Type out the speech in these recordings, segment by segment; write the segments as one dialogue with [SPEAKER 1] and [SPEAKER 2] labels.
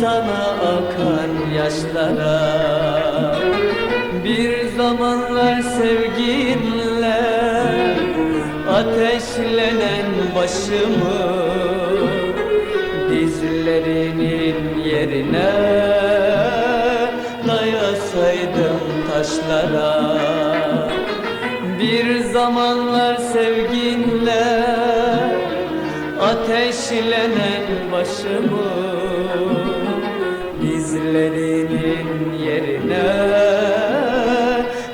[SPEAKER 1] Sana akan yaşlara. Bir zamanlar sevginle Ateşlenen başımı Dizlerinin yerine Dayasaydım taşlara. Bir zamanlar sevginle Ateşlenen başımı Dizlerinin yerine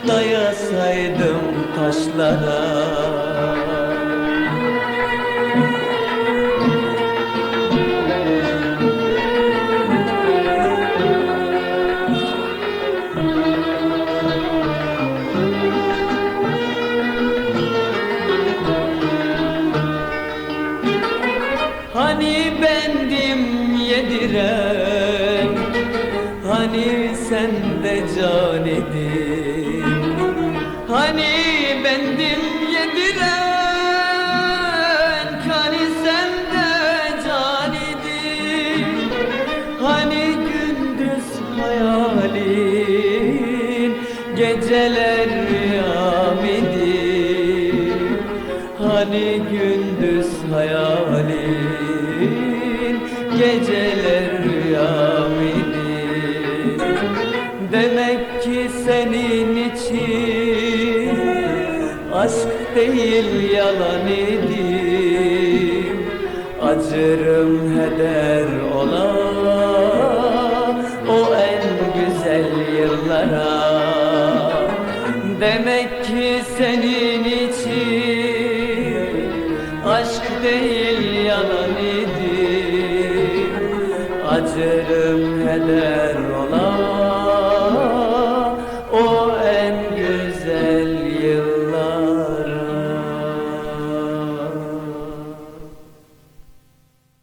[SPEAKER 1] Dayasaydım taşlara idin Hani bendim yediren Hani sen de can idin Hani gündüz hayalin Geceler rüyam idi Hani gündüz hayalin Geceler Aşk değil yalan idim Acırım heder ola O en güzel yıllara. Demek ki senin için Aşk değil yalan idi Acırım heder ola